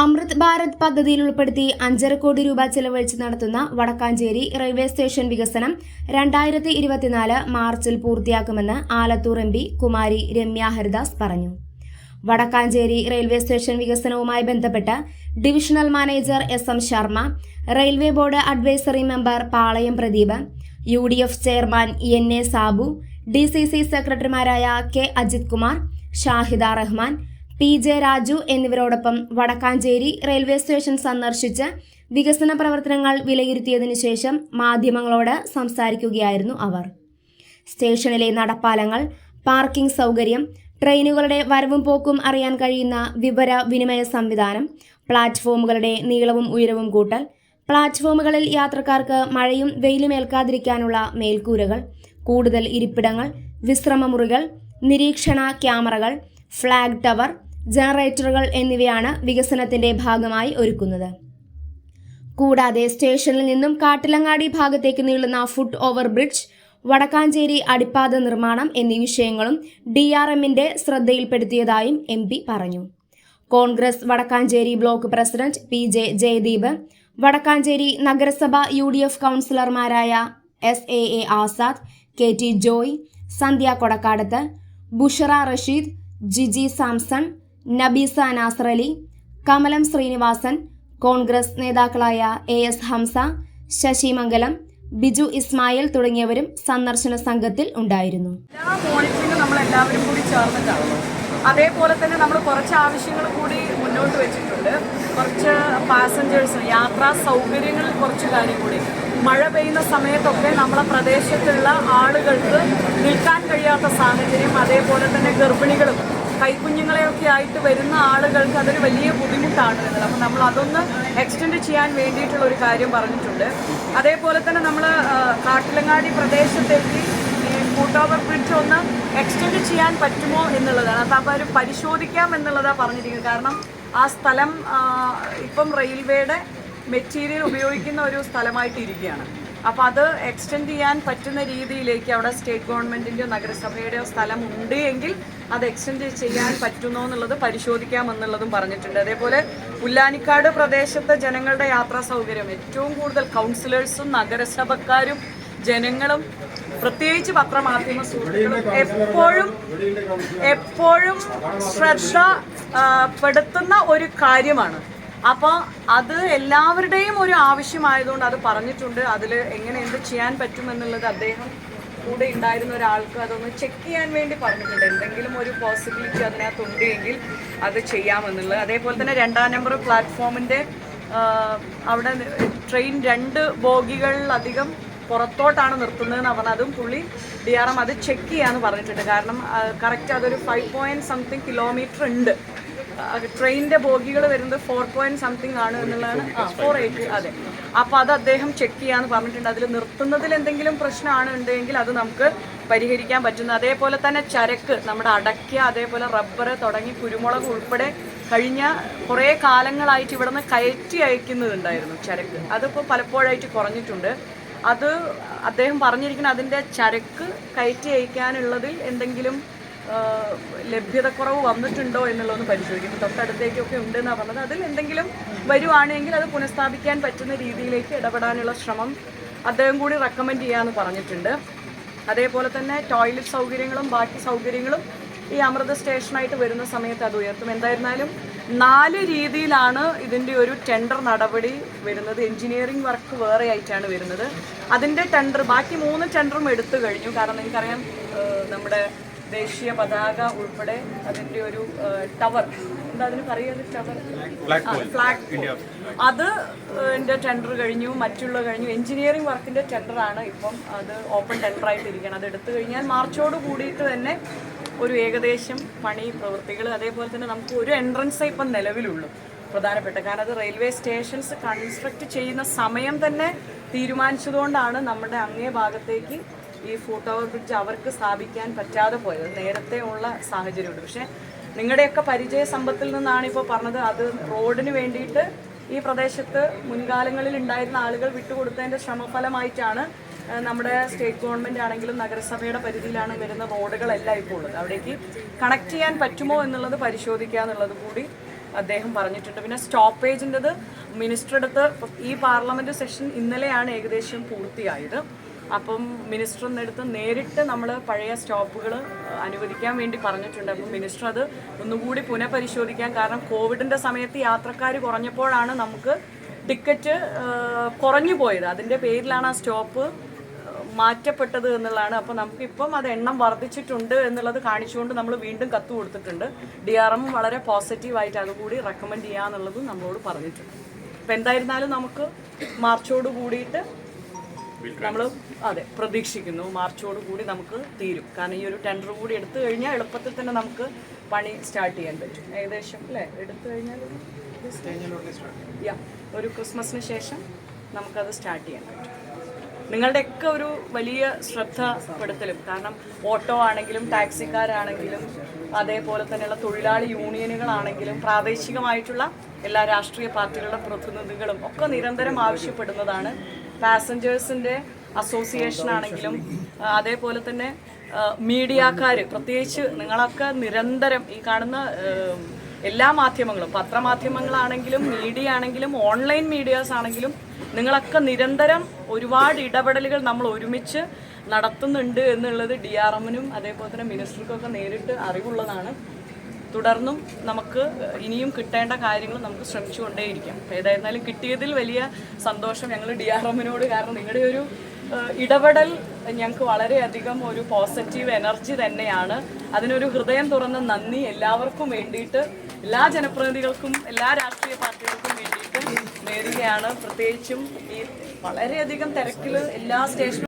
അമൃത് ഭാരത് പദ്ധതിയിൽ ഉൾപ്പെടുത്തി അഞ്ചര കോടി രൂപ ചെലവഴിച്ച് നടത്തുന്ന വടക്കാഞ്ചേരി റെയിൽവേ സ്റ്റേഷൻ വികസനം രണ്ടായിരത്തി ഇരുപത്തിനാല് മാർച്ചിൽ പൂർത്തിയാക്കുമെന്ന് ആലത്തൂർ എം പി കുമാരി രമ്യ ഹരിദാസ് പറഞ്ഞു. വടക്കാഞ്ചേരി റെയിൽവേ സ്റ്റേഷൻ വികസനവുമായി ബന്ധപ്പെട്ട് divisional manager S M Sharma railway board advisory member Palayam Pradeep U D F chairman N A Sabu D C C സെക്രട്ടറിമാരായ K Ajith Kumar Shahida Rahman P J Raju എന്നിവരോടൊപ്പം Vadakkanchery railway station സന്ദർശിച്ച് വികസന പ്രവർത്തനങ്ങൾ വിലയിരുത്തിയതിനു ശേഷം മാധ്യമങ്ങളോട് സംസാരിക്കുകയായിരുന്നു അവർ. സ്റ്റേഷനിലെ നടപ്പാലങ്ങൾ parking സൗകര്യം ട്രെയിനുകളുടെ വരവും പോക്കും അറിയാൻ കഴിയുന്ന വിവര വിനിമയ സംവിധാനം പ്ലാറ്റ്ഫോമുകളുടെ നീളവും ഉയരവും കൂട്ടൽ പ്ലാറ്റ്ഫോമുകളിൽ യാത്രക്കാർക്ക് മഴയും വെയിലും ഏൽക്കാതിരിക്കാനുള്ള മേൽക്കൂരകൾ കൂടുതൽ ഇരിപ്പിടങ്ങൾ വിശ്രമമുറികൾ നിരീക്ഷണ ക്യാമറകൾ ഫ്ലാഗ് ടവർ ജനറേറ്ററുകൾ എന്നിവയാണ് വികസനത്തിന്റെ ഭാഗമായി ഒരുക്കുന്നത്. കൂടാതെ സ്റ്റേഷനിൽ നിന്നും കാട്ടിലങ്ങാടി ഭാഗത്തേക്ക് നീളുന്ന ഫുട് ഓവർ ബ്രിഡ്ജ് വടക്കാഞ്ചേരി അടിപ്പാത നിർമ്മാണം എന്നീ വിഷയങ്ങളും ഡി ആർ എമ്മിന്റെ ശ്രദ്ധയിൽപ്പെടുത്തിയതായും എം പി പറഞ്ഞു. Congress Vadakkanchery block president P J Jayadeep Vadakkanchery നഗരസഭ യു ഡി എഫ് കൗൺസിലർമാരായ S A A Azad K T Joy Sandhya Kodakkadath Bushara Rasheed Jiji Samson Nabeesa Nasarali Kamalam Srinivasan Congress നേതാക്കളായ A S Hamsa Sasimangalam Biju Ismail തുടങ്ങിയവരും സന്ദർശന സംഘത്തിൽ ഉണ്ടായിരുന്നു. നമ്മൾ എല്ലാവരും കൂടി അതേപോലെ തന്നെ നമ്മൾ കുറച്ച് ആവശ്യങ്ങൾ കൂടി മുന്നോട്ട് വെച്ചിട്ടുണ്ട്. കുറച്ച് പാസഞ്ചേഴ്സ് യാത്രാ സൗകര്യങ്ങളിൽ കുറച്ച് കാര്യം കൂടി. മഴ പെയ്യുന്ന സമയത്തൊക്കെ നമ്മളെ പ്രദേശത്തുള്ള ആളുകൾക്ക് നിൽക്കാൻ കഴിയാത്ത സാഹചര്യം അതേപോലെ തന്നെ ഗർഭിണികളും കൈക്കുഞ്ഞുങ്ങളെയൊക്കെ ആയിട്ട് വരുന്ന ആളുകൾക്ക് അതൊരു വലിയ ബുദ്ധിമുട്ടാണ് എന്നുള്ളത്. അപ്പം നമ്മൾ അതൊന്ന് എക്സ്റ്റെൻഡ് ചെയ്യാൻ വേണ്ടിയിട്ടുള്ള ഒരു കാര്യം പറഞ്ഞിട്ടുണ്ട്. അതേപോലെ തന്നെ നമ്മൾ കാട്ടിലങ്ങാടി പ്രദേശത്തെത്തി ഈ ബ്രിഡ്ജ് ഒന്ന് എക്സ്റ്റെൻഡ് ചെയ്യാൻ പറ്റുമോ എന്നുള്ളതാണ്. അത് അവർ പരിശോധിക്കാം എന്നുള്ളതാണ് പറഞ്ഞിരിക്കുന്നത്. കാരണം ആ സ്ഥലം ഇപ്പം റെയിൽവേയുടെ മെറ്റീരിയൽ ഉപയോഗിക്കുന്ന ഒരു സ്ഥലമായിട്ട് ഇരിക്കുകയാണ് അപ്പോൾ അത് എക്സ്റ്റെൻഡ് ചെയ്യാൻ പറ്റുന്ന രീതിയിലേക്ക് അവിടെ സ്റ്റേറ്റ് ഗവൺമെന്റിന്റെയോ നഗരസഭയുടെയോ സ്ഥലം ഉണ്ട് എങ്കിൽ അത് എക്സ്റ്റെൻഡ് ചെയ്യാൻ പറ്റുമോ എന്നുള്ളത് പരിശോധിക്കാമെന്നുള്ളതും പറഞ്ഞിട്ടുണ്ട്. അതേപോലെ പുല്ലാനിക്കാട് പ്രദേശത്തെ ജനങ്ങളുടെ യാത്രാ സൗകര്യം. ഏറ്റവും കൂടുതൽ കൗൺസിലേഴ്സും നഗരസഭക്കാരും ജനങ്ങളും പ്രത്യേകിച്ച് പത്രമാധ്യമ സുഹൃത്തുക്കളും എപ്പോഴും എപ്പോഴും ശ്രദ്ധ പെടുത്തുന്ന ഒരു കാര്യമാണ്. അപ്പോൾ അത് എല്ലാവരുടെയും ഒരു ആവശ്യമായതുകൊണ്ട് അത് പറഞ്ഞിട്ടുണ്ട്. അതിൽ എങ്ങനെ എന്ത് ചെയ്യാൻ പറ്റുമെന്നുള്ളത് അദ്ദേഹം കൂടെ ഉണ്ടായിരുന്ന ഒരാൾക്ക് അതൊന്ന് ചെക്ക് ചെയ്യാൻ വേണ്ടി പറഞ്ഞിട്ടുണ്ട്. എന്തെങ്കിലും ഒരു പോസിബിലിറ്റി അതിനകത്തുണ്ടെങ്കിൽ അത് ചെയ്യാമെന്നുള്ളത്. അതേപോലെ തന്നെ രണ്ടാം നമ്പർ പ്ലാറ്റ്ഫോമിന്റെ അവിടെ ട്രെയിൻ രണ്ട് ബോഗികളിലധികം പുറത്തോട്ടാണ് നിർത്തുന്നതെന്ന് പറഞ്ഞാൽ അതും പുള്ളി ഡി ആർ എം അത് ചെക്ക് ചെയ്യാന്ന് പറഞ്ഞിട്ടുണ്ട്. കാരണം കറക്റ്റ് അതൊരു ഫൈവ് പോയിന്റ് സംതിങ് കിലോമീറ്റർ ഉണ്ട്. ട്രെയിനിന്റെ ബോഗികൾ വരുന്നത് ഫോർ പോയിന്റ് സംതിങ് ആണ് എന്നുള്ളതാണ്. ഫോർ എയ്റ്റ് അതെ. അപ്പോൾ അത് അദ്ദേഹം ചെക്ക് ചെയ്യാന്ന് പറഞ്ഞിട്ടുണ്ട്. അതിൽ നിർത്തുന്നതിൽ എന്തെങ്കിലും പ്രശ്നമാണ് ഉണ്ടെങ്കിൽ അത് നമുക്ക് പരിഹരിക്കാൻ പറ്റുന്നു. അതേപോലെ തന്നെ ചരക്ക് നമ്മുടെ അടയ്ക്ക അതേപോലെ റബ്ബർ തുടങ്ങി കുരുമുളക് ഉൾപ്പെടെ കഴിഞ്ഞ കുറേ കാലങ്ങളായിട്ട് ഇവിടുന്ന് കയറ്റി അയക്കുന്നതുണ്ടായിരുന്നു ചരക്ക്. അതിപ്പോൾ പലപ്പോഴായിട്ട് കുറഞ്ഞിട്ടുണ്ട്. അത് അദ്ദേഹം പറഞ്ഞിരിക്കുന്ന അതിന്റെ ചരക്ക് കയറ്റി അയക്കാനുള്ളതിൽ എന്തെങ്കിലും ലഭ്യതക്കുറവ് വന്നിട്ടുണ്ടോ എന്നുള്ളതൊന്ന് പരിശോധിക്കും. തൊട്ടടുത്തേക്കൊക്കെ ഉണ്ടെന്നാണ് പറഞ്ഞത്. അതിൽ എന്തെങ്കിലും വരുവാണെങ്കിൽ അത് പുനഃസ്ഥാപിക്കാൻ പറ്റുന്ന രീതിയിലേക്ക് ഇടപെടാനുള്ള ശ്രമം അദ്ദേഹം കൂടി റെക്കമെൻഡ് ചെയ്യാമെന്ന് പറഞ്ഞിട്ടുണ്ട്. അതേപോലെ തന്നെ ടോയ്ലറ്റ് സൗകര്യങ്ങളും ബാക്കി സൗകര്യങ്ങളും ഈ അമൃത സ്റ്റേഷനായിട്ട് വരുന്ന സമയത്ത് അത് ഉയർത്തും. എന്തായിരുന്നാലും നാല് രീതിയിലാണ് ഇതിന്റെ ഒരു ടെൻഡർ നടപടി വരുന്നത്. എഞ്ചിനീയറിംഗ് വർക്ക് വേറെ ആയിട്ടാണ് വരുന്നത്. അതിന്റെ ടെൻഡർ ബാക്കി മൂന്ന് ടെൻഡറും എടുത്തു കഴിഞ്ഞു. കാരണം എനിക്കറിയാം നമ്മുടെ ദേശീയ പതാക ഉൾപ്പെടെ അതിന്റെ ഒരു ടവർ. എന്താ അതിന് പറയുക? ടവർ. ഫ്ലാഗ് അത് എന്റെ ടെൻഡർ കഴിഞ്ഞു മറ്റുള്ള കഴിഞ്ഞു. എഞ്ചിനീയറിംഗ് വർക്കിന്റെ ടെൻഡർ ആണ് ഇപ്പം അത് ഓപ്പൺ ടെൻഡറായിട്ട് ഇരിക്കണം അത് എടുത്തു കഴിഞ്ഞാൽ മാർച്ചോട് കൂടിയിട്ട് തന്നെ ഒരു ഏകദേശം പണി പ്രവൃത്തികൾ അതേപോലെ തന്നെ നമുക്ക് ഒരു എൻട്രൻസ് ഇപ്പം നിലവിലുള്ളൂ. പ്രധാനപ്പെട്ട കാരണം അത് റെയിൽവേ സ്റ്റേഷൻസ് കൺസ്ട്രക്ട് ചെയ്യുന്ന സമയം തന്നെ തീരുമാനിച്ചതുകൊണ്ടാണ് നമ്മുടെ അങ്ങേ ഭാഗത്തേക്ക് ഈ ഫുട് ടവർ ബ്രിഡ്ജ് അവർക്ക് സ്ഥാപിക്കാൻ പറ്റാതെ പോയത്. നേരത്തെ ഉള്ള സാഹചര്യമുണ്ട്. പക്ഷേ നിങ്ങളുടെയൊക്കെ പരിചയ സമ്പത്തിൽ നിന്നാണ് ഇപ്പോൾ പറഞ്ഞത്. അത് റോഡിന് വേണ്ടിയിട്ട് ഈ പ്രദേശത്ത് മുൻകാലങ്ങളിൽ ഉണ്ടായിരുന്ന ആളുകൾ വിട്ടുകൊടുത്തതിന്റെ ശ്രമഫലമായിട്ടാണ് നമ്മുടെ സ്റ്റേറ്റ് ഗവൺമെന്റ് ആണെങ്കിലും നഗരസഭയുടെ പരിധിയിലാണ് വരുന്ന റോഡുകളെല്ലാം ഇപ്പോൾ ഉള്ളത്. അവിടേക്ക് കണക്ട് ചെയ്യാൻ പറ്റുമോ എന്നുള്ളത് പരിശോധിക്കുക എന്നുള്ളത് കൂടി അദ്ദേഹം പറഞ്ഞിട്ടുണ്ട്. പിന്നെ സ്റ്റോപ്പേജിന്റെത് മിനിസ്റ്റർ അടുത്ത് ഈ പാർലമെന്റ് സെഷൻ ഇന്നലെയാണ് ഏകദേശം പൂർത്തിയായത്. അപ്പം മിനിസ്റ്റർ എന്നെടുത്ത് നേരിട്ട് നമ്മൾ പഴയ സ്റ്റോപ്പുകൾ അനുവദിക്കാൻ വേണ്ടി പറഞ്ഞിട്ടുണ്ട്. അപ്പം മിനിസ്റ്റർ അത് ഒന്നുകൂടി പുനഃപരിശോധിക്കാൻ കാരണം കോവിഡിന്റെ സമയത്ത് യാത്രക്കാർ കുറഞ്ഞപ്പോഴാണ് നമുക്ക് ടിക്കറ്റ് കുറഞ്ഞു പോയത്. അതിന്റെ പേരിലാണ് ആ സ്റ്റോപ്പ് മാറ്റപ്പെട്ടത് എന്നുള്ളതാണ്. അപ്പോൾ നമുക്കിപ്പം അത് എണ്ണം വർദ്ധിച്ചിട്ടുണ്ട് എന്നുള്ളത് കാണിച്ചുകൊണ്ട് നമ്മൾ വീണ്ടും കത്ത് കൊടുത്തിട്ടുണ്ട്. ഡി ആർ എം വളരെ പോസിറ്റീവായിട്ട് അതുകൂടി റെക്കമെൻഡ് ചെയ്യാന്നുള്ളത് നമ്മളോട് പറഞ്ഞിട്ടുണ്ട്. അപ്പം എന്തായിരുന്നാലും നമുക്ക് മാർച്ചോട് കൂടിയിട്ട് നമ്മൾ അതെ പ്രതീക്ഷിക്കുന്നു. മാർച്ചോട് കൂടി നമുക്ക് തീരും. കാരണം ഈ ഒരു ടെൻഡർ കൂടി എടുത്തു കഴിഞ്ഞാൽ എളുപ്പത്തിൽ തന്നെ നമുക്ക് പണി സ്റ്റാർട്ട് ചെയ്യാൻ പറ്റും. ഏകദേശം അല്ലേ? എടുത്തു കഴിഞ്ഞാൽ ഒരു യാ ഒരു ക്രിസ്മസിന് ശേഷം നമുക്കത് സ്റ്റാർട്ട് ചെയ്യാൻ പറ്റും. നിങ്ങളുടെയൊക്കെ ഒരു വലിയ ശ്രദ്ധ ശ്രദ്ധപ്പെടുത്തലും. കാരണം ഓട്ടോ ആണെങ്കിലും ടാക്സിക്കാരാണെങ്കിലും അതേപോലെ തന്നെയുള്ള തൊഴിലാളി യൂണിയനുകളാണെങ്കിലും പ്രാദേശികമായിട്ടുള്ള എല്ലാ രാഷ്ട്രീയ പാർട്ടികളുടെ പ്രതിനിധികളും ഒക്കെ നിരന്തരം ആവശ്യപ്പെടുന്നതാണ് പാസഞ്ചേഴ്സിന്റെ അസോസിയേഷൻ ആണെങ്കിലും അതേപോലെ തന്നെ മീഡിയക്കാർ പ്രത്യേകിച്ച് നിങ്ങളൊക്കെ നിരന്തരം ഈ കാണുന്ന എല്ലാ മാധ്യമങ്ങളും പത്രമാധ്യമങ്ങളാണെങ്കിലും മീഡിയ ആണെങ്കിലും ഓൺലൈൻ മീഡിയാസ് ആണെങ്കിലും നിങ്ങളൊക്കെ നിരന്തരം ഒരുപാട് ഇടപെടലുകൾ നമ്മൾ ഒരുമിച്ച് നടത്തുന്നുണ്ട് എന്നുള്ളത് ഡി ആർ എമ്മിനും അതേപോലെ തന്നെ മിനിസ്റ്റർക്കൊക്കെ നേരിട്ട് അറിവുള്ളതാണ്. തുടർന്നും നമുക്ക് ഇനിയും കിട്ടേണ്ട കാര്യങ്ങൾ നമുക്ക് ശ്രമിച്ചുകൊണ്ടേയിരിക്കാം. ഏതായിരുന്നാലും കിട്ടിയതിൽ വലിയ സന്തോഷം ഞങ്ങൾ ഡി ആർ എമ്മിനോട്. കാരണം നിങ്ങളുടെ ഒരു ഇടപെടൽ ഞങ്ങൾക്ക് വളരെയധികം ഒരു പോസിറ്റീവ് എനർജി തന്നെയാണ്. അതിനൊരു ഹൃദയം തുറന്ന നന്ദി എല്ലാവർക്കും വേണ്ടിയിട്ട് എല്ലാ ജനപ്രതിനിധികൾക്കും എല്ലാ രാഷ്ട്രീയ പാർട്ടികൾക്കും വേണ്ടിയിട്ട് നേരുകയാണ്. പ്രത്യേകിച്ചും ഈ വളരെയധികം തിരക്കിൽ എല്ലാ സ്റ്റേഷനും